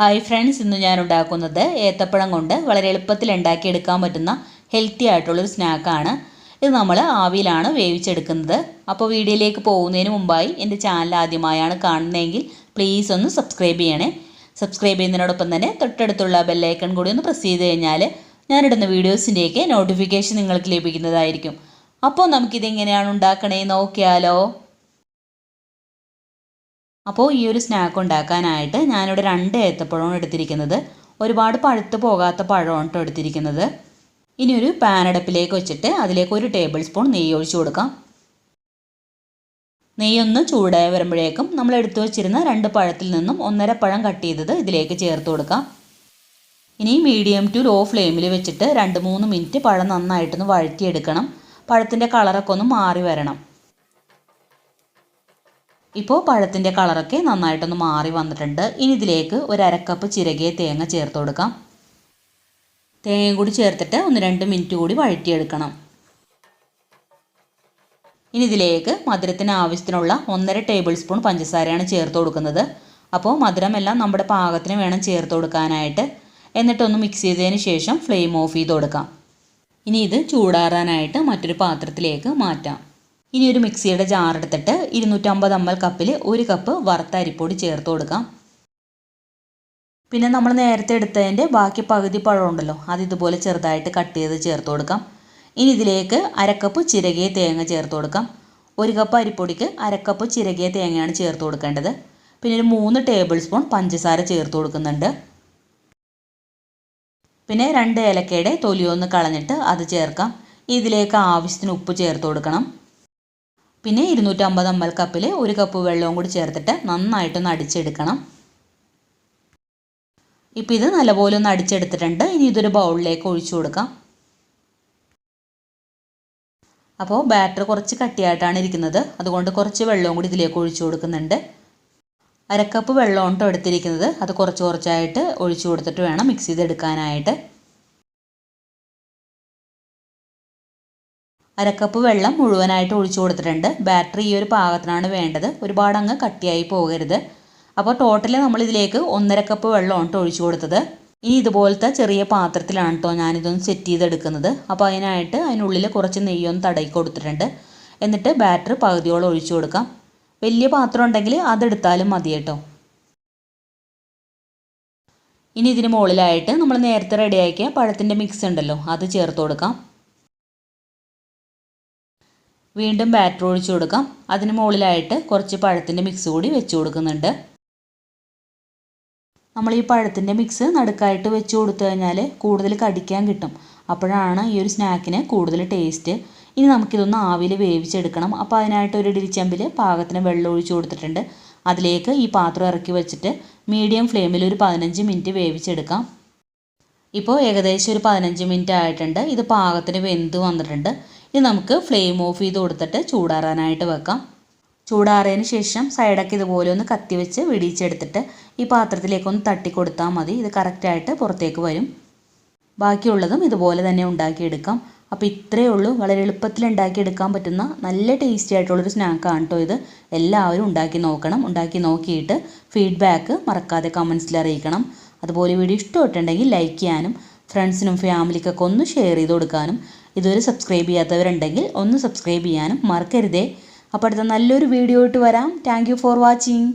Hi friends ഇന്ന് ഞാൻ ഉണ്ടാക്കുന്നത് ഏത്തപ്പഴം കൊണ്ട് വളരെ എളുപ്പത്തിൽ ഉണ്ടാക്കിയെടുക്കാൻ പറ്റുന്ന ഹെൽത്തി ആയിട്ടുള്ളൊരു സ്നാക്കാണ് ഇത് നമ്മൾ ആവിയിലാണ് വേവിച്ചെടുക്കുന്നത്. അപ്പോൾ വീഡിയോയിലേക്ക് പോകുന്നതിന് മുമ്പായി എന്റെ ചാനൽ ആദ്യമായാണ് കാണുന്നതെങ്കിൽ പ്ലീസ് ഒന്ന് സബ്സ്ക്രൈബ് ചെയ്യണേ. സബ്സ്ക്രൈബ് ചെയ്യുന്നതിനോടൊപ്പം തന്നെ തൊട്ടടുത്തുള്ള ബെല്ലൈക്കൺ കൂടി ഒന്ന് പ്രസ് ചെയ്ത് കഴിഞ്ഞാൽ ഞാനിടുന്ന വീഡിയോസിന്റെയൊക്കെ നോട്ടിഫിക്കേഷൻ നിങ്ങൾക്ക് ലഭിക്കുന്നതായിരിക്കും. അപ്പോൾ നമുക്കിതെങ്ങനെയാണ് ഉണ്ടാക്കണേ നോക്കിയാലോ. അപ്പോൾ ഈ ഒരു സ്നാക്ക് ഉണ്ടാക്കാനായിട്ട് ഞാനിവിടെ രണ്ട് ഏത്തപ്പഴമാണ് എടുത്തിരിക്കുന്നത്. ഒരുപാട് പഴുത്ത് പോകാത്ത പഴമാണ് കേട്ടോ എടുത്തിരിക്കുന്നത്. ഇനി ഒരു പാനടപ്പിലേക്ക് വെച്ചിട്ട് അതിലേക്ക് ഒരു ടേബിൾ സ്പൂൺ നെയ്യ് ഒഴിച്ചു കൊടുക്കാം. നെയ്യൊന്ന് ചൂടായി വരുമ്പോഴേക്കും നമ്മൾ എടുത്തു വെച്ചിരുന്ന രണ്ട് പഴത്തിൽ നിന്നും ഒന്നര പഴം കട്ട് ചെയ്തത് ഇതിലേക്ക് ചേർത്ത് കൊടുക്കാം. ഇനി മീഡിയം ടു ലോ ഫ്ലെയിമിൽ വെച്ചിട്ട് രണ്ട് മൂന്ന് മിനിറ്റ് പഴം നന്നായിട്ടൊന്ന് വഴറ്റിയെടുക്കണം. പഴത്തിന്റെ കളറൊക്കെ ഒന്ന് മാറി വരണം. ഇപ്പോൾ പഴത്തിന്റെ കളറൊക്കെ നന്നായിട്ടൊന്ന് മാറി വന്നിട്ടുണ്ട്. ഇനി ഇതിലേക്ക് ഒരു അരക്കപ്പ് ചിരകിയ തേങ്ങ ചേർത്ത് കൊടുക്കാം. തേങ്ങയും കൂടി ചേർത്തിട്ട് ഒന്ന് രണ്ട് മിനിറ്റ് കൂടി വഴറ്റിയെടുക്കണം. ഇനി ഇതിലേക്ക് മധുരത്തിന് ആവശ്യത്തിനുള്ള ഒന്നര ടേബിൾ സ്പൂൺ പഞ്ചസാരയാണ് ചേർത്ത് കൊടുക്കുന്നത്. അപ്പോൾ മധുരമെല്ലാം നമ്മുടെ പാകത്തിന് വേണം ചേർത്ത് കൊടുക്കാനായിട്ട്. എന്നിട്ടൊന്ന് മിക്സ് ചെയ്തതിന് ശേഷം ഫ്ലെയിം ഓഫ് ചെയ്ത് കൊടുക്കാം. ഇനി ഇത് ചൂടാറാനായിട്ട് മറ്റൊരു പാത്രത്തിലേക്ക് മാറ്റാം. ഇനി ഒരു മിക്സിയുടെ ജാർ എടുത്തിട്ട് ഇരുന്നൂറ്റമ്പത് എം എൽ കപ്പിൽ ഒരു കപ്പ് വറുത്ത അരിപ്പൊടി ചേർത്ത് കൊടുക്കാം. പിന്നെ നമ്മൾ നേരത്തെ എടുത്തതിന്റെ ബാക്കി പകുതി പഴമുണ്ടല്ലോ അത് ഇതുപോലെ ചെറുതായിട്ട് കട്ട് ചെയ്ത് ചേർത്ത് കൊടുക്കാം. ഇനി ഇതിലേക്ക് അരക്കപ്പ് ചിരകിയ തേങ്ങ ചേർത്ത് കൊടുക്കാം. ഒരു കപ്പ് അരിപ്പൊടിക്ക് അരക്കപ്പ് ചിരകിയ തേങ്ങയാണ് ചേർത്ത് കൊടുക്കേണ്ടത്. പിന്നെ ഒരു മൂന്ന് ടേബിൾ സ്പൂൺ പഞ്ചസാര ചേർത്ത് കൊടുക്കുന്നുണ്ട്. പിന്നെ രണ്ട് ഏലക്കയുടെ തൊലിയൊന്ന് കളഞ്ഞിട്ട് അത് ചേർക്കാം. ഇതിലേക്ക് ആവശ്യത്തിന് ഉപ്പ് ചേർത്ത് കൊടുക്കണം. പിന്നെ ഇരുന്നൂറ്റമ്പത് എം എൽ കപ്പിൽ ഒരു കപ്പ് വെള്ളവും കൂടി ചേർത്തിട്ട് നന്നായിട്ടൊന്ന് അടിച്ചെടുക്കണം. ഇപ്പം ഇത് നല്ലപോലെ ഒന്ന് അടിച്ചെടുത്തിട്ടുണ്ട്. ഇനി ഇതൊരു ബൗളിലേക്ക് ഒഴിച്ചു കൊടുക്കാം. അപ്പോൾ ബാറ്റർ കുറച്ച് കട്ടിയായിട്ടാണ് ഇരിക്കുന്നത്. അതുകൊണ്ട് കുറച്ച് വെള്ളവും കൂടി ഇതിലേക്ക് ഒഴിച്ചു കൊടുക്കുന്നുണ്ട്. അരക്കപ്പ് വെള്ളമാണ് എടുത്തിരിക്കുന്നത്. അത് കുറച്ച് കുറച്ചായിട്ട് ഒഴിച്ചു കൊടുത്തിട്ട് വേണം മിക്സ് ചെയ്തെടുക്കാനായിട്ട്. അരക്കപ്പ് വെള്ളം മുഴുവനായിട്ട് ഒഴിച്ചു കൊടുത്തിട്ടുണ്ട്. ബാറ്ററി ഈ ഒരു പാകത്തിനാണ് വേണ്ടത്. ഒരുപാട് അങ്ങ് കട്ടിയായി പോകരുത്. അപ്പോൾ ടോട്ടലി നമ്മൾ ഇതിലേക്ക് ഒന്നര കപ്പ് വെള്ളമാണ് കേട്ടോ ഒഴിച്ചു കൊടുത്തത്. ഇനി ഇതുപോലത്തെ ചെറിയ പാത്രത്തിലാണ് കേട്ടോ ഞാനിതൊന്ന് സെറ്റ് ചെയ്തെടുക്കുന്നത്. അപ്പോൾ അതിനായിട്ട് അതിനുള്ളിൽ കുറച്ച് നെയ്യൊന്ന് തടയി കൊടുത്തിട്ടുണ്ട്. എന്നിട്ട് ബാറ്റർ പകുതിയോളം ഒഴിച്ചു കൊടുക്കാം. വലിയ പാത്രം ഉണ്ടെങ്കിൽ അതെടുത്താലും മതി കേട്ടോ ഇനി ഇതിന് മുകളിലായിട്ട് നമ്മൾ നേരത്തെ റെഡിയാക്കിയ പഴത്തിന്റെ മിക്സ് ഉണ്ടല്ലോ അത് ചേർത്ത് കൊടുക്കാം. വീണ്ടും ബാറ്റർ ഒഴിച്ചു കൊടുക്കാം. അതിന് മുകളിലായിട്ട് കുറച്ച് പഴത്തിന്റെ മിക്സ് കൂടി വെച്ച് കൊടുക്കുന്നുണ്ട്. നമ്മൾ ഈ പഴത്തിന്റെ മിക്സ് നടുക്കായിട്ട് വെച്ച് കൊടുത്തു കഴിഞ്ഞാൽ കൂടുതൽ കടിക്കാൻ കിട്ടും. അപ്പോഴാണ് ഈ ഒരു സ്നാക്കിന് കൂടുതൽ ടേസ്റ്റ് ഇനി നമുക്കിതൊന്ന് ആവിയിൽ വേവിച്ചെടുക്കണം. അപ്പോൾ അതിനായിട്ട് ഒരു ഇടിച്ചമ്പിൽ പാകത്തിന് വെള്ളം ഒഴിച്ചു കൊടുത്തിട്ടുണ്ട്. അതിലേക്ക് ഈ പാത്രം ഇറക്കി വെച്ചിട്ട് മീഡിയം ഫ്ലെയിമിൽ ഒരു പതിനഞ്ച് മിനിറ്റ് വേവിച്ചെടുക്കാം. ഇപ്പോൾ ഏകദേശം ഒരു പതിനഞ്ച് മിനിറ്റ് ആയിട്ടുണ്ട്. ഇത് പാകത്തിന് വെന്ത് വന്നിട്ടുണ്ട്. ഇനി നമുക്ക് ഫ്ലെയിം ഓഫ് ചെയ്ത് കൊടുത്തിട്ട് ചൂടാറാനായിട്ട് വെക്കാം. ചൂടാറിയതിന് ശേഷം സൈഡൊക്കെ ഇതുപോലെ ഒന്ന് കത്തി വെച്ച് വെടിയിച്ചെടുത്തിട്ട് ഈ പാത്രത്തിലേക്കൊന്ന് തട്ടി കൊടുത്താൽ മതി. ഇത് കറക്റ്റായിട്ട് പുറത്തേക്ക് വരും. ബാക്കിയുള്ളതും ഇതുപോലെ തന്നെ ഉണ്ടാക്കിയെടുക്കാം. അപ്പോൾ ഇത്രയേ ഉള്ളൂ. വളരെ എളുപ്പത്തിൽ ഉണ്ടാക്കിയെടുക്കാൻ പറ്റുന്ന നല്ല ടേസ്റ്റി ആയിട്ടുള്ളൊരു സ്നാക്കാണ് കേട്ടോ ഇത്. എല്ലാവരും ഉണ്ടാക്കി നോക്കണം. ഉണ്ടാക്കി നോക്കിയിട്ട് ഫീഡ്ബാക്ക് മറക്കാതെ കമൻസിൽ അറിയിക്കണം. അതുപോലെ വീഡിയോ ഇഷ്ടമായിട്ടുണ്ടെങ്കിൽ ലൈക്ക് ചെയ്യാനും ഫ്രണ്ട്സിനും ഫാമിലിക്കൊക്കെ ഒന്ന് ഷെയർ ചെയ്ത് കൊടുക്കാനും ഇതുവരെ സബ്സ്ക്രൈബ് ചെയ്യാത്തവരുണ്ടെങ്കിൽ ഒന്ന് സബ്സ്ക്രൈബ് ചെയ്യാനും മറക്കരുതേ. അപ്പോൾ അടുത്ത നല്ലൊരു വീഡിയോ ഇട്ട് വരാം. Thank for watching